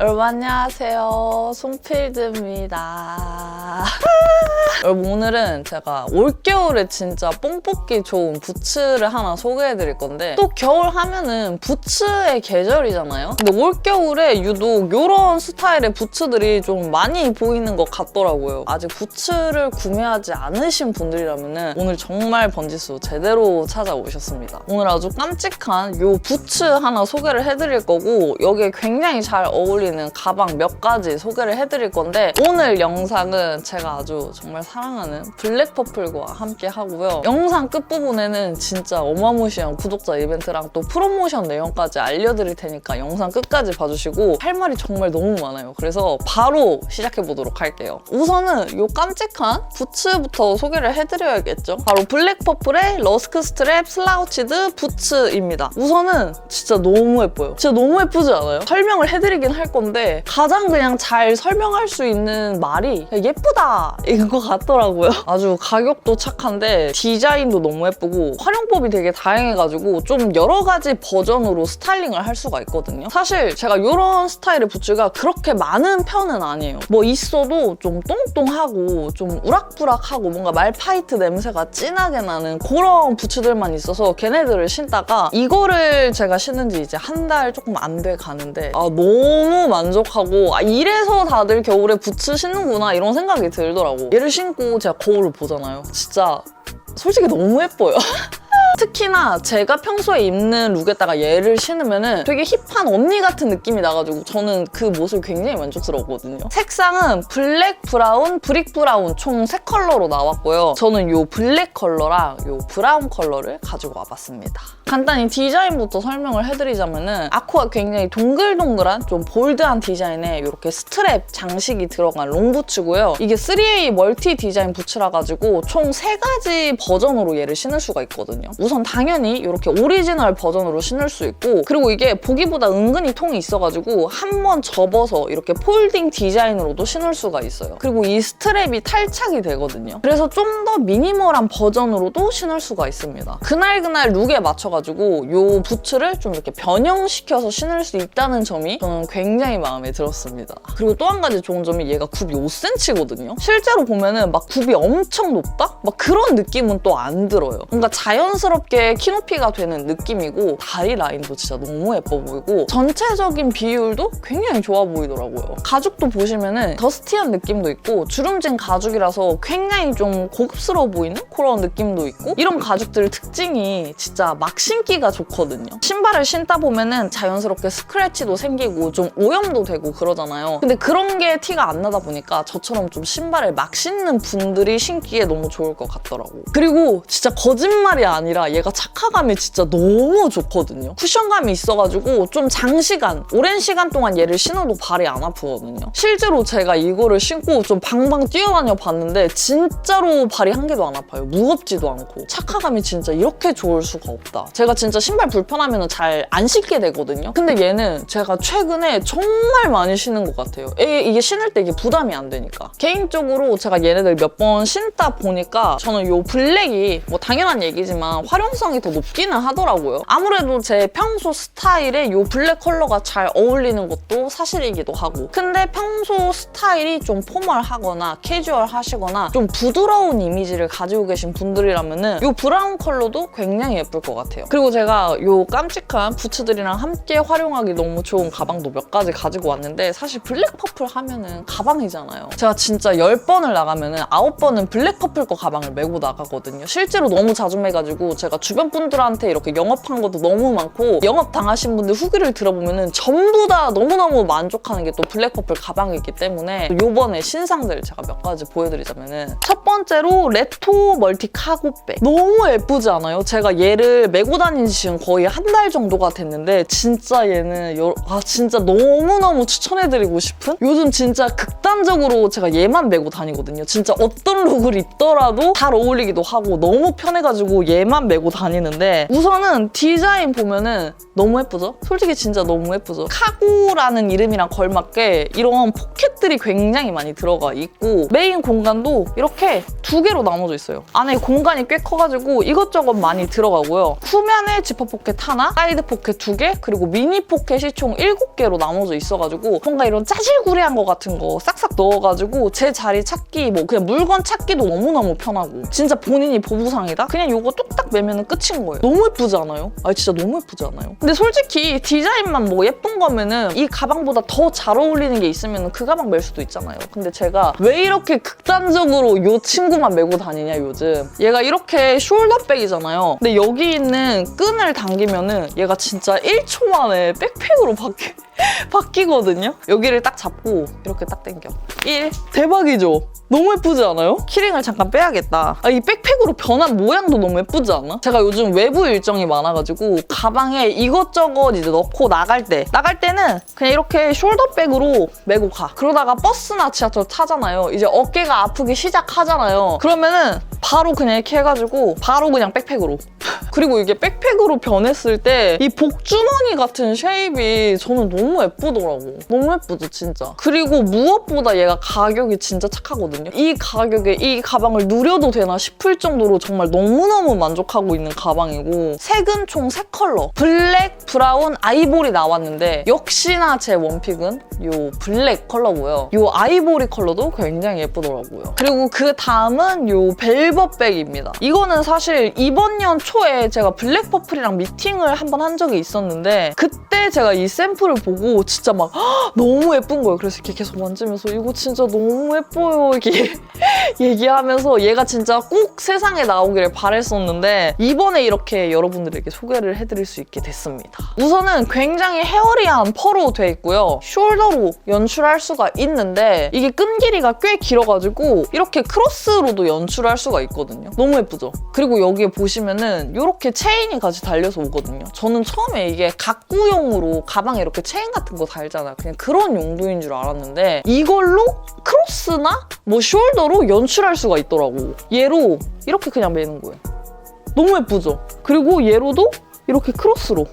여러분 안녕하세요. 송필드입니다. 여러분 오늘은 제가 올겨울에 진짜 뽕 뽑기 좋은 부츠를 하나 소개해드릴 건데 또 겨울 하면은 부츠의 계절이잖아요. 근데 올겨울에 유독 이런 스타일의 부츠들이 좀 많이 보이는 것 같더라고요. 아직 부츠를 구매하지 않으신 분들이라면은 오늘 정말 번지수 제대로 찾아오셨습니다. 오늘 아주 깜찍한 요 부츠 하나 소개를 해드릴 거고 여기에 굉장히 잘 어울리는 가방 몇 가지 소개를 해드릴 건데 오늘 영상은 제가 아주 정말 사랑하는 블랙퍼플과 함께 하고요. 영상 끝부분에는 진짜 어마무시한 구독자 이벤트랑 또 프로모션 내용까지 알려드릴 테니까 영상 끝까지 봐주시고 할 말이 정말 너무 많아요. 그래서 바로 시작해보도록 할게요. 우선은 요 깜찍한 부츠부터 소개를 해드려야겠죠. 바로 블랙퍼플의 러스크 스트랩 슬라우치드 부츠입니다. 우선은 진짜 너무 예뻐요. 진짜 너무 예쁘지 않아요? 설명을 해드리긴 할 건데 가장 그냥 잘 설명할 수 있는 말이 예쁘다 이건 것같 더라고요. 아주 가격도 착한데 디자인도 너무 예쁘고 활용법이 되게 다양해가지고 좀 여러 가지 버전으로 스타일링을 할 수가 있거든요. 사실 제가 이런 스타일의 부츠가 그렇게 많은 편은 아니에요. 뭐 있어도 좀 똥똥하고 좀 우락부락하고 뭔가 말파이트 냄새가 진하게 나는 그런 부츠들만 있어서 걔네들을 신다가 이거를 제가 신은 지 이제 한 달 조금 안 돼 가는데 아 너무 만족하고 아 이래서 다들 겨울에 부츠 신는구나 이런 생각이 들더라고. 얘를 신고 제가 거울을 보잖아요. 진짜 솔직히 너무 예뻐요. 특히나 제가 평소에 입는 룩에다가 얘를 신으면은 되게 힙한 언니 같은 느낌이 나가지고 저는 그 모습이 굉장히 만족스러웠거든요. 색상은 블랙, 브라운, 브릭 브라운 총 3컬러로 나왔고요. 저는 이 블랙 컬러랑 이 브라운 컬러를 가지고 와봤습니다. 간단히 디자인부터 설명을 해드리자면 은 아쿠가 굉장히 동글동글한 좀 볼드한 디자인에 이렇게 스트랩 장식이 들어간 롱부츠고요. 이게 3A 멀티 디자인 부츠라 가지고 총 3가지 버전으로 얘를 신을 수가 있거든요. 우선 당연히 이렇게 오리지널 버전으로 신을 수 있고 그리고 이게 보기보다 은근히 통이 있어가지고 한 번 접어서 이렇게 폴딩 디자인으로도 신을 수가 있어요. 그리고 이 스트랩이 탈착이 되거든요. 그래서 좀 더 미니멀한 버전으로도 신을 수가 있습니다. 그날그날 룩에 맞춰가지고 이 부츠를 좀 이렇게 변형시켜서 신을 수 있다는 점이 저는 굉장히 마음에 들었습니다. 그리고 또 한 가지 좋은 점이 얘가 굽이 5cm거든요. 실제로 보면은 막 굽이 엄청 높다? 막 그런 느낌은 또 안 들어요. 뭔가 자연스럽게 키높이가 되는 느낌이고 다리 라인도 진짜 너무 예뻐 보이고 전체적인 비율도 굉장히 좋아 보이더라고요. 가죽도 보시면은 더스티한 느낌도 있고 주름진 가죽이라서 굉장히 좀 고급스러워 보이는 그런 느낌도 있고 이런 가죽들 특징이 진짜 막 신기가 좋거든요. 신발을 신다 보면은 자연스럽게 스크래치도 생기고 좀 오염도 되고 그러잖아요. 근데 그런 게 티가 안 나다 보니까 저처럼 좀 신발을 막 신는 분들이 신기에 너무 좋을 것 같더라고. 그리고 진짜 거짓말이 아니라 얘가 착화감이 진짜 너무 좋거든요. 쿠션감이 있어가지고 좀 장시간, 오랜 시간 동안 얘를 신어도 발이 안 아프거든요. 실제로 제가 이거를 신고 좀 방방 뛰어다녀 봤는데 진짜로 발이 한 개도 안 아파요. 무겁지도 않고. 착화감이 진짜 이렇게 좋을 수가 없다. 제가 진짜 신발 불편하면 잘 안 신게 되거든요. 근데 얘는 제가 최근에 정말 많이 신는 것 같아요. 이게, 신을 때 이게 부담이 안 되니까. 개인적으로 제가 얘네들 몇 번 신다 보니까 저는 이 블랙이 뭐 당연한 얘기지만 활용성이 더 높기는 하더라고요. 아무래도 제 평소 스타일에 이 블랙 컬러가 잘 어울리는 것도 사실이기도 하고. 근데 평소 스타일이 좀 포멀하거나 캐주얼 하시거나 좀 부드러운 이미지를 가지고 계신 분들이라면은 이 브라운 컬러도 굉장히 예쁠 것 같아요. 그리고 제가 이 깜찍한 부츠들이랑 함께 활용하기 너무 좋은 가방도 몇 가지 가지고 왔는데 사실 블랙 퍼플 하면은 가방이잖아요. 제가 진짜 10번을 나가면은 9번은 블랙 퍼플 거 가방을 메고 나가거든요. 실제로 너무 자주 매가지고 제가 주변 분들한테 이렇게 영업한 것도 너무 많고 영업 당하신 분들 후기를 들어보면은 전부 다 너무너무 만족하는 게 또 블랙 퍼플 가방이기 때문에 요번에 신상들 제가 몇 가지 보여드리자면은 첫 번째로 레토 멀티 카고백 너무 예쁘지 않아요? 제가 얘를 메고 다닌 지 지금 거의 한 달 정도가 됐는데 진짜 얘는 여- 아 진짜 너무너무 추천해드리고 싶은 요즘 진짜 극단 극단적으로 제가 얘만 메고 다니거든요. 진짜 어떤 룩을 입더라도 잘 어울리기도 하고 너무 편해가지고 얘만 메고 다니는데 우선은 디자인 보면은 너무 예쁘죠? 솔직히 진짜 너무 예쁘죠? 카고라는 이름이랑 걸맞게 이런 포켓들이 굉장히 많이 들어가 있고 메인 공간도 이렇게 두 개로 나눠져 있어요. 안에 공간이 꽤 커가지고 이것저것 많이 들어가고요. 후면에 지퍼 포켓 하나, 사이드 포켓 두 개, 그리고 미니 포켓이 총 일곱 개로 나눠져 있어가지고 뭔가 이런 짜질구리한 거 같은 거 싹싹 넣어가지고 제 자리 찾기, 뭐 그냥 물건 찾기도 너무너무 편하고 진짜 본인이 보부상이다? 그냥 요거 뚝딱 매면 끝인 거예요. 너무 예쁘지 않아요? 아 진짜 너무 예쁘지 않아요? 근데 솔직히 디자인만 뭐 예쁜 거면은 이 가방보다 더 잘 어울리는 게 있으면 그 가방 멜 수도 있잖아요. 근데 제가 왜 이렇게 극단적으로 요 친구만 메고 다니냐 요즘. 얘가 이렇게 숄더백이잖아요. 근데 여기 있는 끈을 당기면은 얘가 진짜 1초 만에 백팩으로 바뀌, 바뀌거든요. 여기를 딱 잡고 이렇게 딱 당겨. 1. 대박이죠? 너무 예쁘지 않아요? 키링을 잠깐 빼야겠다. 아, 이 백팩으로 변한 모양도 너무 예쁘지 않아? 제가 요즘 외부 일정이 많아가지고 가방에 이것저것 이제 넣고 나갈 때 나갈 때는 그냥 이렇게 숄더백으로 메고 가. 그러다가 버스나 지하철 타잖아요. 이제 어깨가 아프기 시작하잖아요. 그러면은 바로 그냥 이렇게 해가지고 바로 그냥 백팩으로. 그리고 이게 백팩으로 변했을 때 이 복주머니 같은 쉐입이 저는 너무 예쁘더라고. 너무 예쁘죠, 진짜. 그리고 무엇보다 얘가 가격이 진짜 착하거든요. 이 가격에 이 가방을 누려도 되나 싶을 정도로 정말 너무너무 만족하고 있는 가방이고 색은 총 3컬러. 블랙, 브라운, 아이보리 나왔는데 역시나 제 원픽은 요 블랙 컬러고요. 요 아이보리 컬러도 굉장히 예쁘더라고요. 그리고 그 다음은 요 벨벳백입니다. 이거는 사실 이번 년 초에 제가 블랙 퍼플이랑 미팅을 한 번 한 적이 있었는데 그때 제가 이 샘플을 보고 진짜 막 "헉, 너무 예쁜 거예요. 그래서 이렇게 계속 만지면서 이거 진짜 너무 예뻐요. 이렇게 얘기하면서 얘가 진짜 꼭 세상에 나오기를 바랬었는데 이번에 이렇게 여러분들에게 소개를 해드릴 수 있게 됐습니다. 우선은 굉장히 헤어리한 펄로 돼 있고요. 숄더로 연출할 수가 있는데 이게 끈 길이가 꽤 길어가지고 이렇게 크로스로도 연출할 수가 있거든요. 너무 예쁘죠? 그리고 여기에 보시면은 이렇게 체인이 같이 달려서 오거든요. 저는 처음에 이게 각구용으로 가방에 이렇게 체인 같은 거 달잖아요. 그냥 그런 용도인 줄 알았는데 이걸로 크로스나 뭐 숄더로 연출할 수가 있더라고. 얘로 이렇게 그냥 매는 거예요. 너무 예쁘죠? 그리고 얘로도 이렇게 크로스로.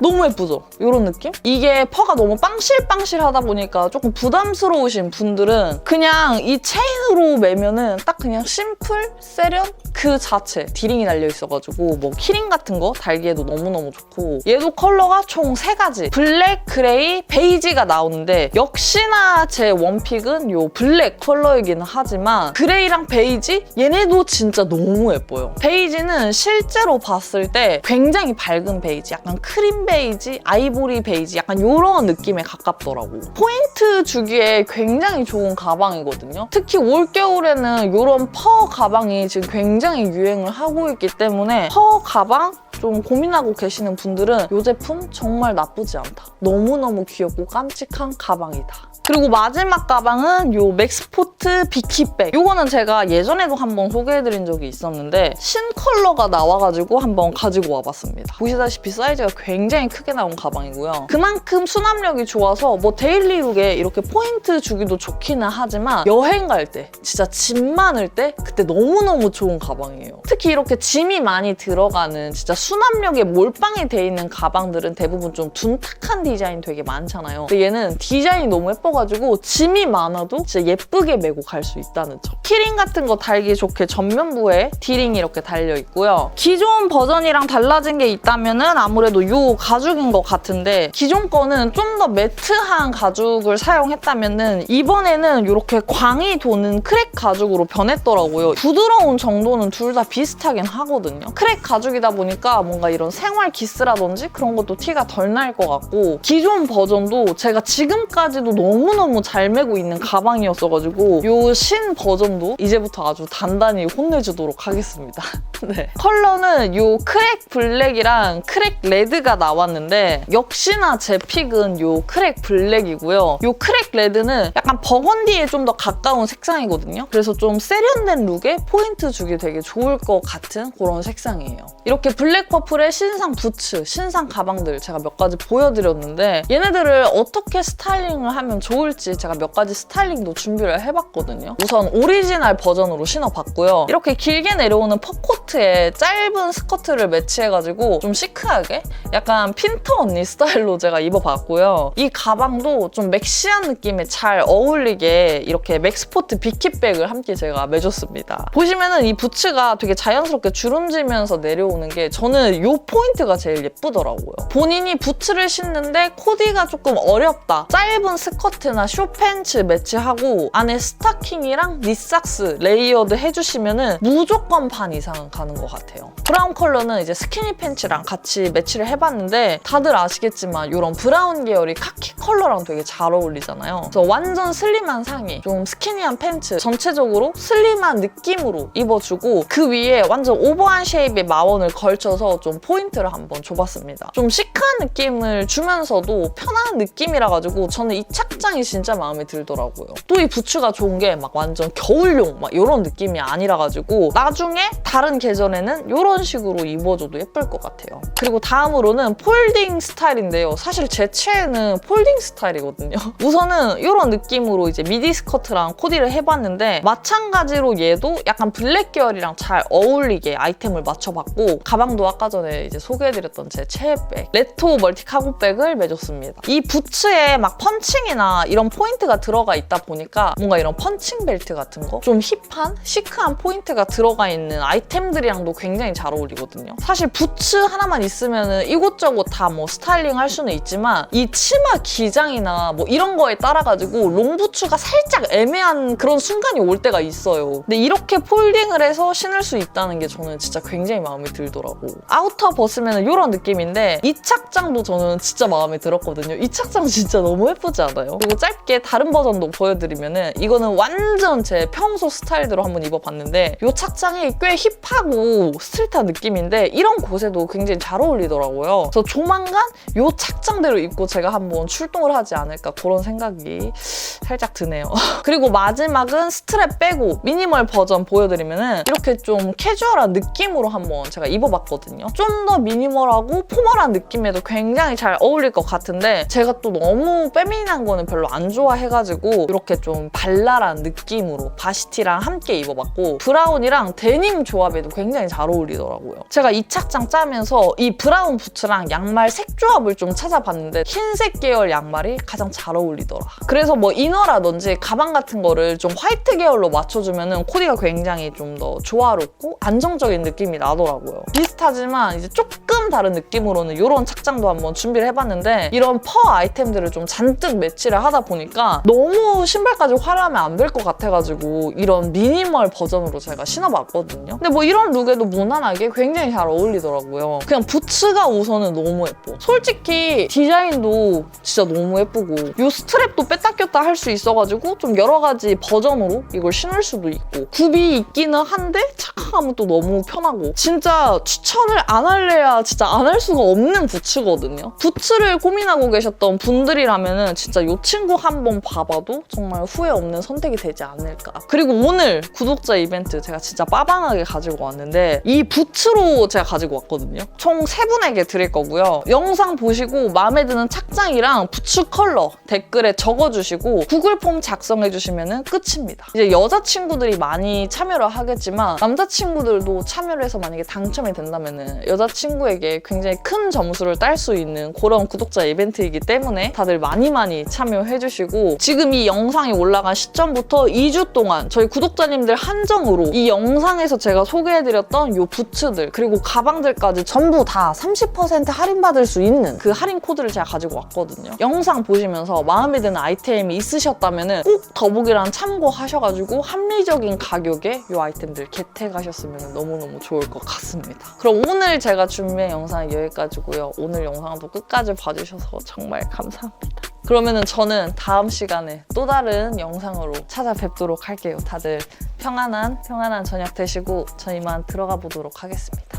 너무 예쁘죠? 이런 느낌? 이게 퍼가 너무 빵실빵실하다 보니까 조금 부담스러우신 분들은 그냥 이 체인으로 매면은 딱 그냥 심플, 세련? 그 자체. 디링이 달려 있어가지고 뭐 키링 같은 거? 달기에도 너무너무 좋고. 얘도 컬러가 총 세가지. 블랙, 그레이, 베이지가 나오는데 역시나 제 원픽은 요 블랙 컬러이기는 하지만 그레이랑 베이지? 얘네도 진짜 너무 예뻐요. 베이지는 실제로 봤을 때 굉장히 밝은 베이지, 약간 크림 베이지, 아이보리 베이지 약간 이런 느낌에 가깝더라고. 포인트 주기에 굉장히 좋은 가방이거든요. 특히 올겨울에는 이런 퍼 가방이 지금 굉장히 유행을 하고 있기 때문에 퍼 가방 좀 고민하고 계시는 분들은 이 제품 정말 나쁘지 않다. 너무너무 귀엽고 깜찍한 가방이다. 그리고 마지막 가방은 요 맥스포트 비키백. 요거는 제가 예전에도 한번 소개해드린 적이 있었는데 신 컬러가 나와가지고 한번 가지고 와봤습니다. 보시다시피 사이즈가 굉장히 크게 나온 가방이고요. 그만큼 수납력이 좋아서 뭐 데일리룩에 이렇게 포인트 주기도 좋기는 하지만 여행 갈 때, 진짜 짐 많을 때 그때 너무너무 좋은 가방이에요. 특히 이렇게 짐이 많이 들어가는 진짜 수납력에 몰빵이 돼 있는 가방들은 대부분 좀 둔탁한 디자인 되게 많잖아요. 근데 얘는 디자인이 너무 예뻐가지고 짐이 많아도 진짜 예쁘게 메고 갈 수 있다는 점. 키링 같은 거 달기 좋게 전면부에 디링이 이렇게 달려 있고요. 기존 버전이랑 달라진 게 있다면은 아무래도 이 가죽인 것 같은데 기존 거는 좀 더 매트한 가죽을 사용했다면은 이번에는 이렇게 광이 도는 크랙 가죽으로 변했더라고요. 부드러운 정도는 둘 다 비슷하긴 하거든요. 크랙 가죽이다 보니까 뭔가 이런 생활 기스라든지 그런 것도 티가 덜 날 것 같고 기존 버전도 제가 지금까지도 너무너무 잘 메고 있는 가방이었어가지고 이 신 버전도 이제부터 아주 단단히 혼내주도록 하겠습니다. 네. 컬러는 이 크랙 블랙이랑 크랙 레드가 나 왔는데 역시나 제 픽은 이 크랙 블랙이고요. 이 크랙 레드는 약간 버건디에 좀 더 가까운 색상이거든요. 그래서 좀 세련된 룩에 포인트 주기 되게 좋을 것 같은 그런 색상이에요. 이렇게 블랙 올리퍼플의 신상 부츠, 신상 가방들 제가 몇 가지 보여드렸는데 얘네들을 어떻게 스타일링을 하면 좋을지 제가 몇 가지 스타일링도 준비를 해봤거든요. 우선 오리지널 버전으로 신어봤고요. 이렇게 길게 내려오는 퍼코트에 짧은 스커트를 매치해가지고 좀 시크하게 약간 핀터 언니 스타일로 제가 입어봤고요. 이 가방도 좀 맥시한 느낌에 잘 어울리게 이렇게 맥스포트 비킷백을 함께 제가 매줬습니다. 보시면은 이 부츠가 되게 자연스럽게 주름지면서 내려오는 게 저는 이 포인트가 제일 예쁘더라고요. 본인이 부츠를 신는데 코디가 조금 어렵다. 짧은 스커트나 숏팬츠 매치하고 안에 스타킹이랑 니삭스 레이어드 해주시면은 무조건 반 이상은 가는 것 같아요. 브라운 컬러는 이제 스키니 팬츠랑 같이 매치를 해봤는데 다들 아시겠지만 이런 브라운 계열이 카키 컬러랑 되게 잘 어울리잖아요. 그래서 완전 슬림한 상의, 좀 스키니한 팬츠, 전체적으로 슬림한 느낌으로 입어주고 그 위에 완전 오버한 쉐입의 마원을 걸쳐서 좀 포인트를 한번 줘봤습니다. 좀 시크한 느낌을 주면서도 편한 느낌이라 가지고 저는 이 착장이 진짜 마음에 들더라고요. 또 이 부츠가 좋은 게 막 완전 겨울용 막 이런 느낌이 아니라 가지고 나중에 다른 계절에는 이런 식으로 입어줘도 예쁠 것 같아요. 그리고 다음으로는 폴딩 스타일인데요. 사실 제 최애는 폴딩 스타일이거든요. 우선은 이런 느낌으로 이제 미디 스커트랑 코디를 해봤는데 마찬가지로 얘도 약간 블랙 계열이랑 잘 어울리게 아이템을 맞춰봤고 가방도 아까 전에 이제 소개해드렸던 제 최애백 레토 멀티 카고백을 매줬습니다. 이 부츠에 막 펀칭이나 이런 포인트가 들어가 있다 보니까 뭔가 이런 펀칭 벨트 같은 거 좀 힙한 시크한 포인트가 들어가 있는 아이템들이랑도 굉장히 잘 어울리거든요. 사실 부츠 하나만 있으면 이곳저곳 다 뭐 스타일링 할 수는 있지만 이 치마 기장이나 뭐 이런 거에 따라 가지고 롱부츠가 살짝 애매한 그런 순간이 올 때가 있어요. 근데 이렇게 폴딩을 해서 신을 수 있다는 게 저는 진짜 굉장히 마음에 들더라고. 아우터 벗으면 이런 느낌인데 이 착장도 저는 진짜 마음에 들었거든요. 이 착장 진짜 너무 예쁘지 않아요? 그리고 짧게 다른 버전도 보여드리면은 이거는 완전 제 평소 스타일대로 한번 입어봤는데 이 착장이 꽤 힙하고 스트릿한 느낌인데 이런 곳에도 굉장히 잘 어울리더라고요. 그래서 조만간 이 착장대로 입고 제가 한번 출동을 하지 않을까 그런 생각이 살짝 드네요. 그리고 마지막은 스트랩 빼고 미니멀 버전 보여드리면은 이렇게 좀 캐주얼한 느낌으로 한번 제가 입어봤거든요. 좀 더 미니멀하고 포멀한 느낌에도 굉장히 잘 어울릴 것 같은데 제가 또 너무 페미닌한 거는 별로 안 좋아해가지고 이렇게 좀 발랄한 느낌으로 바시티랑 함께 입어봤고 브라운이랑 데님 조합에도 굉장히 잘 어울리더라고요. 제가 이 착장 짜면서 이 브라운 부츠랑 양말 색 조합을 좀 찾아봤는데 흰색 계열 양말이 가장 잘 어울리더라. 그래서 뭐 이너라든지 가방 같은 거를 좀 화이트 계열로 맞춰주면 코디가 굉장히 좀 더 조화롭고 안정적인 느낌이 나더라고요. 비슷하지만 이제 조금 다른 느낌으로는 이런 착장도 한번 준비를 해봤는데 이런 퍼 아이템들을 좀 잔뜩 매치를 하다 보니까 너무 신발까지 화려하면 안 될 것 같아가지고 이런 미니멀 버전으로 제가 신어봤거든요. 근데 뭐 이런 룩에도 무난하게 굉장히 잘 어울리더라고요. 그냥 부츠가 우선은 너무 예뻐. 솔직히 디자인도 진짜 너무 예쁘고 이 스트랩도 뺐다 꼈다 할 수 있어가지고 좀 여러 가지 버전으로 이걸 신을 수도 있고 굽이 있기는 한데 착각하면 또 너무 편하고 진짜 추천을 안 할래야 진짜 안 할 수가 없는 부츠거든요. 부츠를 고민하고 계셨던 분들이라면 진짜 이 친구 한번 봐봐도 정말 후회 없는 선택이 되지 않을까. 그리고 오늘 구독자 이벤트 제가 진짜 빠방하게 가지고 왔는데 이 부츠로 제가 가지고 왔거든요. 총 세 분에게 드릴 거고요. 영상 보시고 마음에 드는 착장이랑 부츠 컬러 댓글에 적어주시고 구글 폼 작성해 주시면 끝입니다. 이제 여자친구들이 많이 참여를 하겠지만 남자친구들도 참여를 해서 만약에 당첨이 된다면 여자친구에게 굉장히 큰 점수를 딸 수 있는 그런 구독자 이벤트이기 때문에 다들 많이 많이 참여해 주시고 지금 이 영상이 올라간 시점부터 2주 동안 저희 구독자님들 한정으로 이 영상에서 제가 소개해드렸던 이 부츠들 그리고 가방들까지 전부 다 30% 할인받을 수 있는 그 할인 코드를 제가 가지고 왔거든요. 영상 보시면서 마음에 드는 아이템 이 있으셨다면 꼭 더보기란 참고하셔가지고 합리적인 가격에 이 아이템들 겟해가셨으면 너무너무 좋을 것 같습니다. 그럼 오늘 제가 준비한 영상은 여기까지고요. 오늘 영상도 끝까지 봐주셔서 정말 감사합니다. 그러면은 저는 다음 시간에 또 다른 영상으로 찾아뵙도록 할게요. 다들 평안한 평안한 저녁 되시고 저 이만 들어가 보도록 하겠습니다.